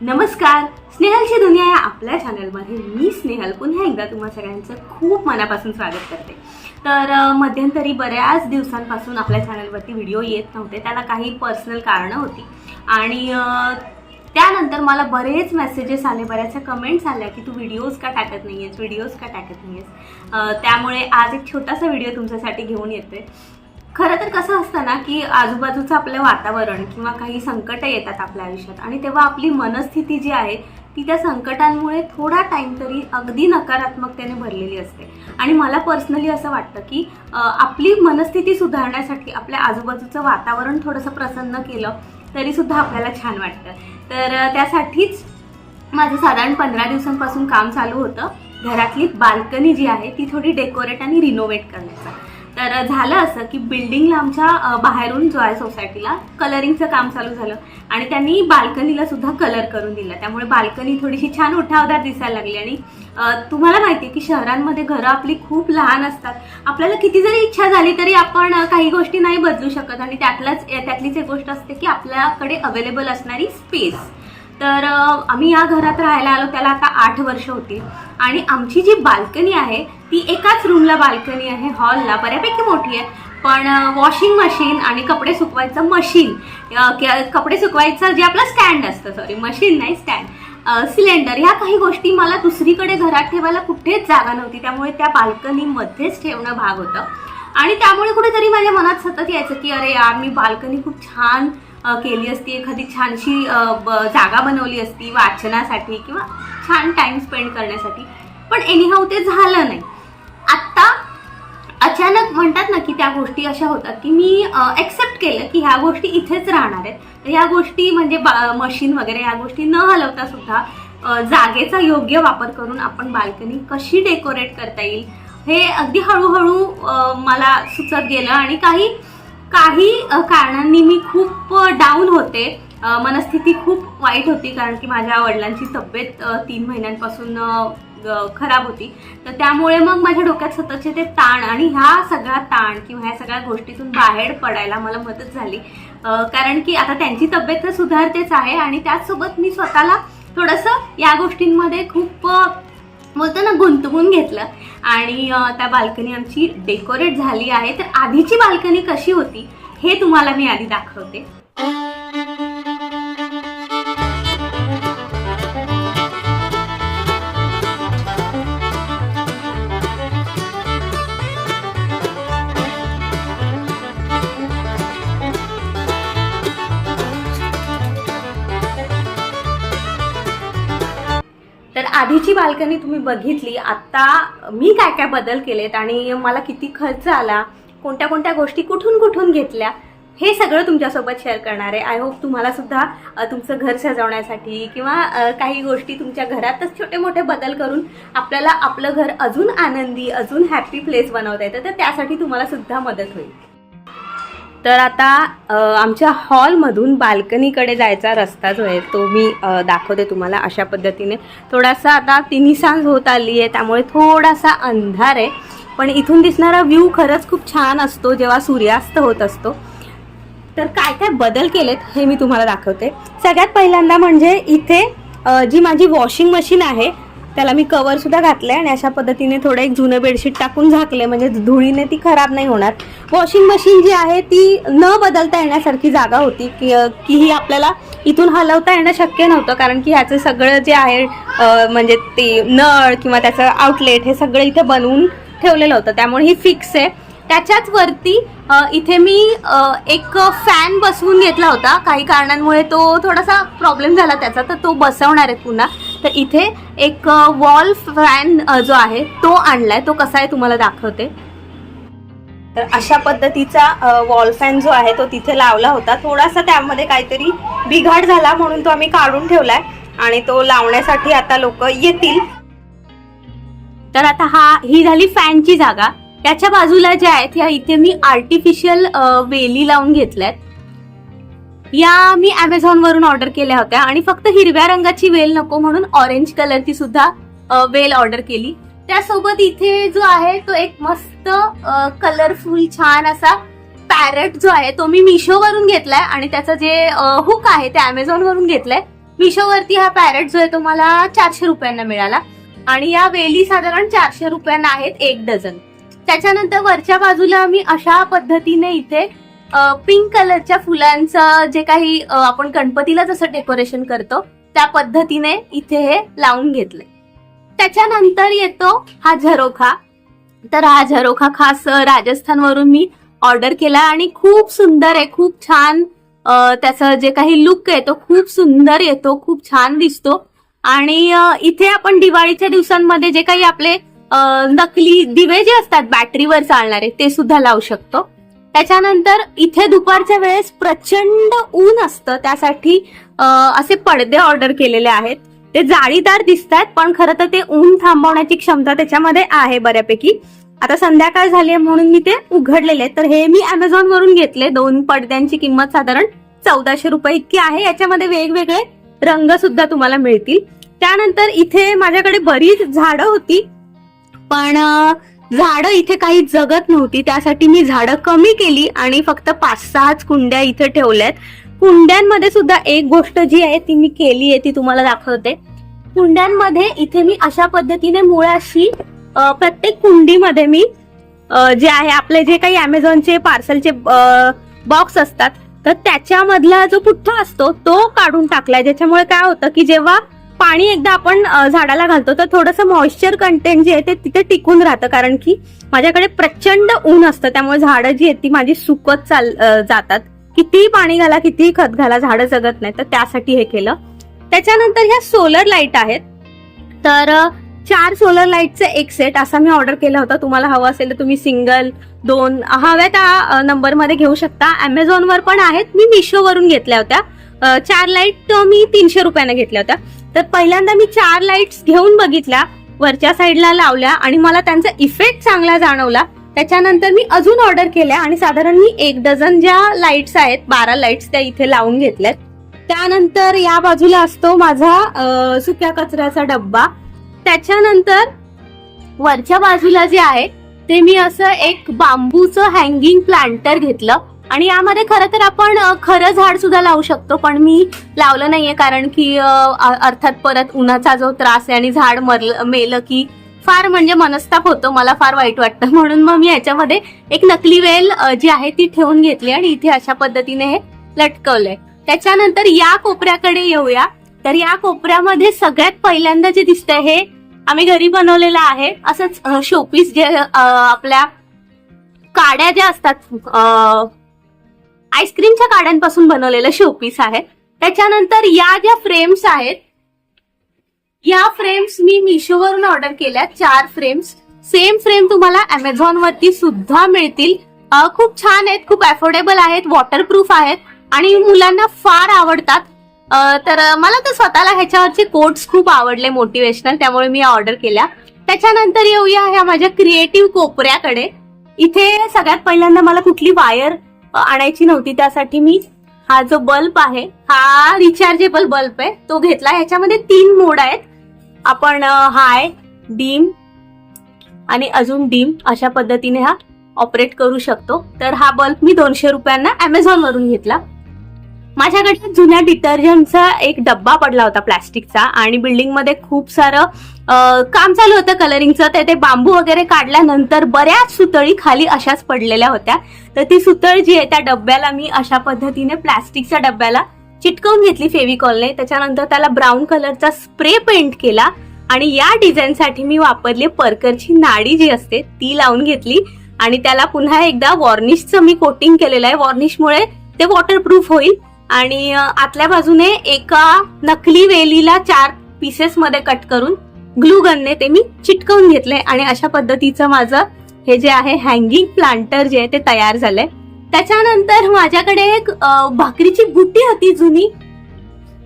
नमस्कार स्नेहलची दुनिया या आपल्या चॅनलमध्ये मी स्नेहल पुन्हा एकदा तुम्हा सगळ्यांचं खूप मनापासून स्वागत करते. तर मध्यंतरी बऱ्याच दिवसांपासून आपल्या चॅनलवरती व्हिडिओ येत नव्हते त्याला काही पर्सनल कारणं होती. आणि त्यानंतर मला बरेच मेसेजेस आले बऱ्याचशा कमेंट्स आल्या की तू व्हिडिओज का टाकत नाही आहेस व्हिडिओज का टाकत नाही आहेस त्यामुळे आज एक छोटासा व्हिडिओ तुमच्यासाठी घेऊन येते. खरं तर कसं असतं ना की आजूबाजूचं आपलं वातावरण किंवा काही संकटं येतात आपल्या आयुष्यात आणि तेव्हा आपली मनस्थिती जी आहे ती त्या संकटांमुळे थोडा टाईम तरी अगदी नकारात्मकतेने भरलेली असते. आणि मला पर्सनली असं वाटतं की आपली मनस्थिती सुधारण्यासाठी आपल्या आजूबाजूचं वातावरण थोडंसं प्रसन्न केलं तरीसुद्धा आपल्याला छान वाटतं. तर त्यासाठीच माझं साधारण पंधरा दिवसांपासून काम चालू होतं. घरातली बाल्कनी जी आहे ती थोडी डेकोरेट आणि रिनोव्हेट करण्याचं. तर झालं असं की बिल्डिंगला आमच्या बाहेरून जो आहे सोसायटीला कलरिंगचं काम चालू झालं. आणि त्यांनी बाल्कनीला सुद्धा कलर करून दिला. त्यामुळे बाल्कनी थोडीशी छान उठावदार दिसायला लागली. आणि तुम्हाला माहिती आहे की शहरांमध्ये घरं आपली खूप लहान असतात. आपल्याला किती जरी इच्छा झाली तरी आपण काही गोष्टी नाही बदलू शकत. आणि त्यातलाच त्यातलीच एक गोष्ट असते की आपल्याकडे अवेलेबल असणारी स्पेस तर आम्ही या घरात राहायला आलो. त्याला आता आठ वर्ष होती. आणि आमची जी बाल्कनी आहे ती एकाच रूमला बाल्कनी आहे हॉलला बऱ्यापैकी मोठी आहे. पण वॉशिंग मशीन आणि कपडे सुकवायचं मशीन कपडे सुकवायचं जे आपलं स्टँड असतं सॉरी मशीन नाही स्टँड सिलेंडर ह्या काही गोष्टी मला दुसरीकडे घरात ठेवायला कुठेच जागा नव्हती. त्यामुळे त्या बाल्कनीमध्येच ठेवणं भाग होतं. आणि त्यामुळे कुठेतरी माझ्या मनात सतत यायचं की अरे यार मी बाल्कनी खूप छान केली असती एखादी छानशी जागा बनवली असती वाचनासाठी किंवा छान टाइम स्पेंड करण्यासाठी. पण एनिहाऊ ते झालं नाही. आत्ता अचानक म्हणतात ना की त्या गोष्टी अशा होतात की मी एक्सेप्ट केलं की ह्या गोष्टी इथेच राहणार आहेत. तर ह्या गोष्टी म्हणजे मशीन वगैरे ह्या गोष्टी न हलवता सुद्धा जागेचा योग्य वापर करून आपण बाल्कनी कशी डेकोरेट करता येईल हे अगदी हळूहळू मला सुचत गेलं आणि काही काही कारणांनी मी खूप डाऊन होते. मनस्थिती खूप वाईट होती कारण की माझ्या वडिलांची तब्येत तीन महिन्यांपासून खराब होती. तर त्यामुळे मग माझ्या डोक्यात सततचे ते ताण आणि ह्या सगळा ताण किंवा ह्या सगळ्या गोष्टीतून बाहेर पडायला मला मदत झाली. कारण की आता त्यांची तब्येत तर सुधारतेच आहे आणि त्याचसोबत मी स्वतःला थोडंसं या गोष्टींमध्ये खूप बोलतो ना गुंतवून घेतलं. आणि त्या बाल्कनी आमची डेकोरेट झाली आहे. तर आधीची बाल्कनी कशी होती हे तुम्हाला मी आधी दाखवते. आधीची बाल्कनी तुम्ही बघितली आत्ता मी काय काय बदल केलेत आणि मला किती खर्च आला कोणत्या कोणत्या गोष्टी कुठून कुठून घेतल्या हे सगळं तुमच्यासोबत शेअर करणार आहे. आय होप तुम्हाला सुद्धा तुमचं घर सजवण्यासाठी किंवा काही गोष्टी तुमच्या घरातच छोटे मोठे बदल करून आपल्याला आपलं घर अजून आनंदी अजून हॅपी प्लेस बनवता येतं तर त्यासाठी तुम्हाला सुद्धा मदत होईल. तर आता आमच्या हॉलमधून बाल्कनीकडे जायचा रस्ता जो आहे तो मी दाखवते तुम्हाला अशा पद्धतीने. थोडासा आता तिन्ही सांज होत आली आहे त्यामुळे थोडासा अंधार आहे. पण इथून दिसणारा व्ह्यू खरंच खूप छान असतो जेव्हा सूर्यास्त होत असतो. तर काय काय बदल केलेत हे मी तुम्हाला दाखवते. सगळ्यात पहिल्यांदा म्हणजे इथे जी माझी वॉशिंग मशीन आहे त्याला मी कवर सुद्धा आहे आणि अशा पद्धतीने थोडं एक जुनं बेडशीट टाकून झाकले म्हणजे धुळीने ती खराब नाही होणार. वॉशिंग मशीन जी आहे ती न बदलता येण्यासारखी जागा होती. की की ही आपल्याला इथून हलवता येणं शक्य नव्हतं. कारण की ह्याचं सगळं जे आहे म्हणजे ते नळ किंवा त्याचं आउटलेट हे सगळं इथे बनवून ठेवलेलं होतं. त्यामुळे ही फिक्स आहे. त्याच्याच वरती इथे मी एक फॅन बसवून घेतला होता. काही कारणांमुळे तो थोडासा प्रॉब्लेम झाला त्याचा. तर तो बसवणार आहे पुन्हा. तर इथे एक वॉल फॅन जो आहे तो आणलाय. तो कसा आहे तुम्हाला दाखवते. तर अशा पद्धतीचा वॉल फॅन जो आहे तो तिथे लावला होता. थोडासा त्यामध्ये काहीतरी बिघाड झाला म्हणून तो आम्ही काढून ठेवलाय आणि तो लावण्यासाठी आता लोक येतील. तर आता हा ही झाली फॅनची जागा. त्याच्या बाजूला ज्या आहेत ह्या इथे मी आर्टिफिशियल वेली लावून घेतल्यात. या मी अमेझॉन वरून ऑर्डर केल्या होत्या आणि फक्त हिरव्या रंगाची वेल नको म्हणून ऑरेंज कलरची सुद्धा वेल ऑर्डर केली. त्यासोबत इथे जो आहे तो एक मस्त कलरफुल छान असा पॅरेट जो आहे तो मी मिशो वरून घेतलाय आणि त्याचं जे हुक आहे ते अमेझॉन वरून घेतलंय मिशोवरती हा पॅरेट जो आहे तो मला चारशे रुपयांना मिळाला आणि या वेली साधारण चारशे रुपयांना आहेत एक डझन त्याच्यानंतर वरच्या बाजूला मी अशा पद्धतीने इथे पिंक कलरच्या फुलांचं जे काही आपण गणपतीला जसं डेकोरेशन करतो त्या पद्धतीने इथे हे लावून घेतले त्याच्यानंतर येतो हा झरोखा. तर हा झरोखा खास राजस्थान राजस्थानवरून मी ऑर्डर केला आणि खूप सुंदर आहे खूप छान त्याचं जे काही लुक आहे तो खूप सुंदर येतो खूप छान दिसतो. आणि इथे आपण दिवाळीच्या दिवसांमध्ये जे काही आपले नकली दिवे जे असतात बॅटरीवर चालणारे ते सुद्धा लावू शकतो. त्याच्यानंतर इथे दुपारच्या वेळेस प्रचंड ऊन असतं. त्यासाठी असे पडदे ऑर्डर केलेले आहेत. ते जाळीदार दिसतात पण खरं तर ते ऊन थांबवण्याची क्षमता त्याच्यामध्ये आहे बऱ्यापैकी. आता संध्याकाळ झाली आहे म्हणून मी ते उघडलेले तर हे मी अमेझॉन वरून घेतले. दोन पडद्यांची किंमत साधारण चौदाशे रुपये इतकी आहे. याच्यामध्ये वेगवेगळे रंग सुद्धा तुम्हाला मिळतील. त्यानंतर इथे माझ्याकडे बरीच झाडं होती. पण झाडं इथे काही जगत नव्हती त्यासाठी मी झाडं कमी केली आणि फक्त पाच सहाच कुंड्या इथे ठेवल्यात. कुंड्यांमध्ये सुद्धा एक गोष्ट जी आहे ती मी केली आहे ती तुम्हाला दाखवते. कुंड्यांमध्ये इथे मी अशा पद्धतीने मुळाशी प्रत्येक कुंडीमध्ये मी जे आहे आपले जे काही अमेझॉनचे पार्सलचे बॉक्स असतात तर त्याच्यामधला जो पुठ्ठा असतो तो काढून टाकलाय. ज्याच्यामुळे काय होतं की जेव्हा पाणी एकदा आपण झाडाला घालतो तर थोडंसं मॉइश्चर कंटेंट जे आहे ते तिथे टिकून राहतं. कारण की माझ्याकडे प्रचंड ऊन असतं त्यामुळे झाडं जी आहेत ती माझी सुकत चाल जातात. कितीही पाणी घाला कितीही खत घाला झाडं जगत नाही तर त्यासाठी हे केलं. त्याच्यानंतर ह्या सोलर लाइट आहेत. तर चार सोलर लाईटचं एक सेट असा मी ऑर्डर केला होता. तुम्हाला हवं असेल तर तुम्ही सिंगल दोन हव्या त्या नंबरमध्ये घेऊ शकता. अमेझॉनवर पण आहेत. मी मिशोवरून घेतल्या होत्या. चार लाइट मी तीनशे रुपयाने घेतल्या होत्या. तर पहिल्यांदा मी चार लाईट्स घेऊन बघितल्या वरच्या साईडला लावल्या आणि मला त्यांचा इफेक्ट चांगला जाणवला. त्याच्यानंतर मी अजून ऑर्डर केल्या आणि साधारण मी एक डझन ज्या लाईट्स आहेत बारा लाईट्स त्या इथे लावून घेतल्यात. त्यानंतर या बाजूला असतो माझा सुक्या कचऱ्याचा डब्बा. त्याच्यानंतर वरच्या बाजूला जे आहे ते मी असं एक बांबूचं हँगिंग प्लांटर घेतलं. आणि यामध्ये खरं तर आपण खरं झाड सुद्धा लावू शकतो पण मी लावलं नाहीये कारण की अर्थात परत उन्हाचा जो त्रास आहे आणि झाड मरलं मेलं की फार म्हणजे मनस्ताप होतो मला फार वाईट वाटतं. म्हणून मग मी याच्यामध्ये एक नकली वेल जी आहे ती ठेवून घेतली आणि इथे अशा पद्धतीने हे लटकवलंय. त्याच्यानंतर या कोपऱ्याकडे येऊया. तर या कोपऱ्यामध्ये सगळ्यात पहिल्यांदा जे दिसतंय हे आम्ही घरी बनवलेलं आहे. असंच शोपीस जे आपल्या काड्या ज्या असतात आईस्क्रीमच्या काड्यांपासून बनवलेलं शोपीस आहे. त्याच्यानंतर या ज्या फ्रेम्स आहेत या फ्रेम्स मी मिशोवरून ऑर्डर केल्या. चार फ्रेम्स सेम फ्रेम तुम्हाला अमेझॉन वरती सुद्धा मिळतील. खूप छान आहेत खूप अफोर्डेबल आहेत वॉटरप्रूफ आहेत आणि मुलांना फार आवडतात. तर मला तर स्वतःला ह्याच्यावरचे कोट्स खूप आवडले मोटिवेशनल त्यामुळे मी ऑर्डर केल्या. त्याच्यानंतर येऊया ह्या माझ्या क्रिएटिव्ह कोपऱ्याकडे. इथे सगळ्यात पहिल्यांदा मला कुठली वायर आणायची नव्हती त्यासाठी मी हा जो बल्ब आहे हा रिचार्जेबल बल्ब आहे तो घेतला. याच्यामध्ये तीन मोड आहेत. आपण हाय डीम आणि अजून डीम अशा पद्धतीने हा ऑपरेट करू शकतो. तर हा बल्ब मी दोनशे रुपयांना अमेझॉन वरून घेतला. माझ्याकडे जुन्या डिटर्जंटचा एक डब्बा पडला होता प्लास्टिकचा आणि बिल्डिंगमध्ये खूप सारं काम चालू होतं कलरिंगचं तर ते बांबू वगैरे काढल्यानंतर बऱ्याच सुतळी खाली अशाच पडलेल्या होत्या. तर ती सुतळ जी आहे त्या डब्याला मी अशा पद्धतीने प्लास्टिकच्या डब्याला चिटकवून घेतली फेविकॉलने. त्याच्यानंतर त्याला ब्राऊन कलरचा स्प्रे पेंट केला आणि या डिझाईनसाठी मी वापरली परकरची नाडी जी असते ती लावून घेतली. आणि त्याला पुन्हा एकदा वॉर्निशचं मी कोटिंग केलेलं आहे. वॉर्निशमुळे ते वॉटरप्रूफ होईल. आणि आतल्या बाजूने एका नकली वेलीला चार पीसेसमध्ये कट करून ग्लू गनने ते मी चिटकवून घेतले आणि अशा पद्धतीचं माझं हे जे आहे हँगिंग प्लांटर जे आहे ते तयार झालंय. त्याच्यानंतर माझ्याकडे एक भाकरीची बुट्टी होती जुनी.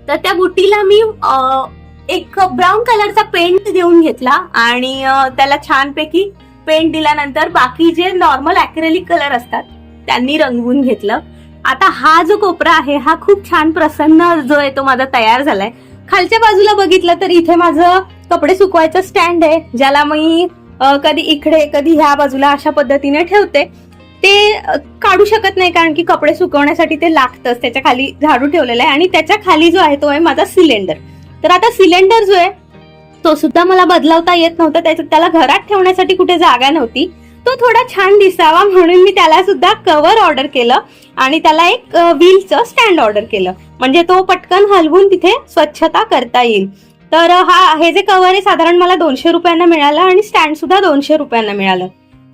तर त्या बुट्टीला मी एक ब्राऊन कलरचा पेंट देऊन घेतला आणि त्याला छानपैकी पेंट दिल्यानंतर बाकी जे नॉर्मल अॅक्रेलिक कलर असतात त्यांनी रंगवून घेतलं. आता हा जो कोपरा आहे हा खूप छान प्रसन्न जो आहे तो माझा तयार झालाय. खालच्या बाजूला बघितलं तर इथे माझं कपडे सुकवायचं स्टँड आहे ज्याला मी कधी इकडे कधी ह्या बाजूला अशा पद्धतीने ठेवते. ते काढू शकत नाही कारण की कपडे सुकवण्यासाठी ते लागतंच. त्याच्याखाली झाडू ठेवलेला आहे आणि त्याच्याखाली जो आहे तो आहे माझा सिलेंडर तर आता सिलेंडर जो आहे तो सुद्धा मला बदलावता येत नव्हता. त्याच्यात त्याला घरात ठेवण्यासाठी कुठे जागा नव्हती. तो थोडा छान दिसावा म्हणून मी त्याला सुद्धा कव्हर ऑर्डर केलं आणि त्याला एक व्हीलचं स्टँड ऑर्डर केलं. म्हणजे तो पटकन हलवून तिथे स्वच्छता करता येईल. तर हा हे जे कव्हर आहे साधारण मला दोनशे रुपयांना मिळालं आणि स्टँड सुद्धा दोनशे रुपयांना मिळालं.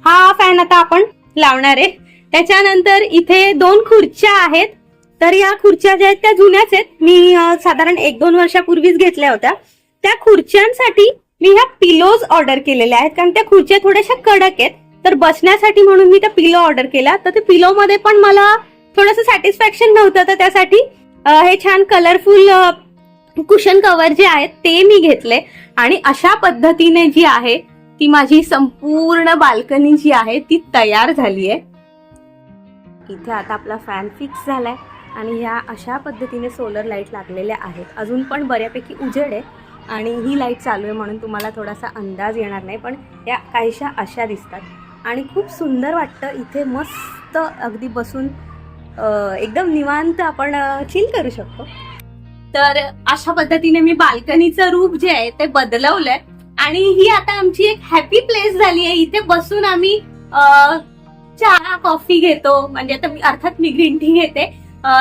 हा फॅन आता आपण लावणार आहे. त्याच्यानंतर इथे दोन खुर्च्या आहेत. तर या खुर्च्या ज्या आहेत त्या जुन्याच आहेत. मी साधारण एक दोन वर्षापूर्वीच घेतल्या होत्या. त्या खुर्च्यांसाठी मी ह्या पिलोज ऑर्डर केलेल्या आहेत. कारण त्या खुर्च्या थोड्याशा कडक आहेत. तर बसण्यासाठी म्हणून मी त्या पिलो ऑर्डर केला तर ते पिलो मध्ये पण मला थोडंसं सॅटिस्फॅक्शन नव्हतं. तर त्यासाठी हे छान कलरफुल कुशन कव्हर जे आहेत ते मी घेतले. आणि अशा पद्धतीने जी आहे ती माझी संपूर्ण बाल्कनी जी आहे ती तयार झाली आहे इथे आता आपला फॅन फिक्स झालाय आणि ह्या अशा पद्धतीने सोलर लाइट लागलेल्या आहेत. अजून पण बऱ्यापैकी उजेड आहे आणि ही लाइट चालू आहे म्हणून तुम्हाला थोडासा अंदाज येणार नाही पण या काहीशा अशा दिसतात. आणि खूप सुंदर वाटतं इथे मस्त अगदी बसून एकदम निवांत आपण चिल करू शकतो. तर अशा पद्धतीने मी बाल्कनीचं रूप जे आहे ते बदलवलंय. आणि ही आता आमची एक हॅपी प्लेस झाली आहे. इथे बसून आम्ही चहा कॉफी घेतो. म्हणजे आता मी अर्थात मी ग्रीन टी घेते.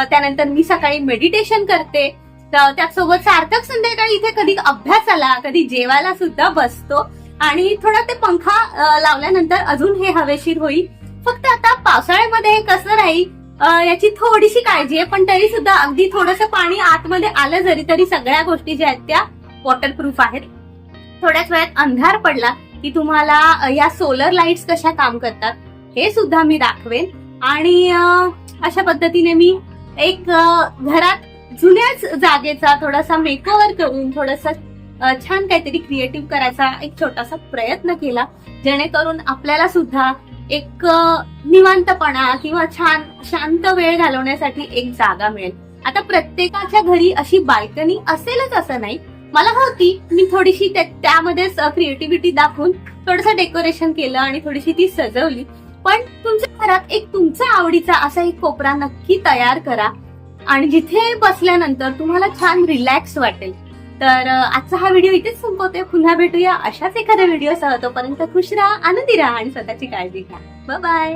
त्यानंतर मी सकाळी मेडिटेशन करते. तर सार्थक संध्याकाळी इथे कधी अभ्यासाला कधी जेवायला सुद्धा बसतो. आणि थोडा ते पंखा लावल्यानंतर अजून हे हवेशीर होईल. फक्त आता पावसाळ्यामध्ये हे कसं राहील? याची थोडीशी काळजी आहे पण तरी सुद्धा अगदी थोडंसं पाणी आतमध्ये आलं जरी तरी सगळ्या गोष्टी ज्या आहेत त्या वॉटरप्रूफ आहेत. थोड्याच वेळात अंधार पडला की तुम्हाला या सोलर लाईट्स कशा काम करतात हे सुद्धा मी दाखवेन. आणि अशा पद्धतीने मी एक घरात जुन्याच जागेचा थोडासा मेकओव्हर करून थोडासा छान काहीतरी क्रिएटिव्ह करायचा एक छोटासा प्रयत्न केला जेणेकरून आपल्याला सुद्धा एक निवांतपणा किंवा छान शांत वेळ घालवण्यासाठी एक जागा मिळेल. आता प्रत्येकाच्या घरी अशी बाल्कनी असेलच असं नाही. मला होती मी थोडीशी त्या- त्यामध्येच क्रिएटिव्हिटी दाखवून थोडंसं डेकोरेशन केलं आणि थोडीशी ती सजवली. पण तुमच्या घरात एक तुमचा आवडीचा असा एक कोपरा नक्की तयार करा. आणि जिथे बसल्यानंतर तुम्हाला छान रिलॅक्स वाटेल. तर आजचा हा व्हिडिओ इथेच संपवतोय पुन्हा भेटूया अशाच एखाद्या व्हिडिओसह. तोपर्यंत खुश राहा आनंदी राहा आणि स्वतःची काळजी घ्या. बाय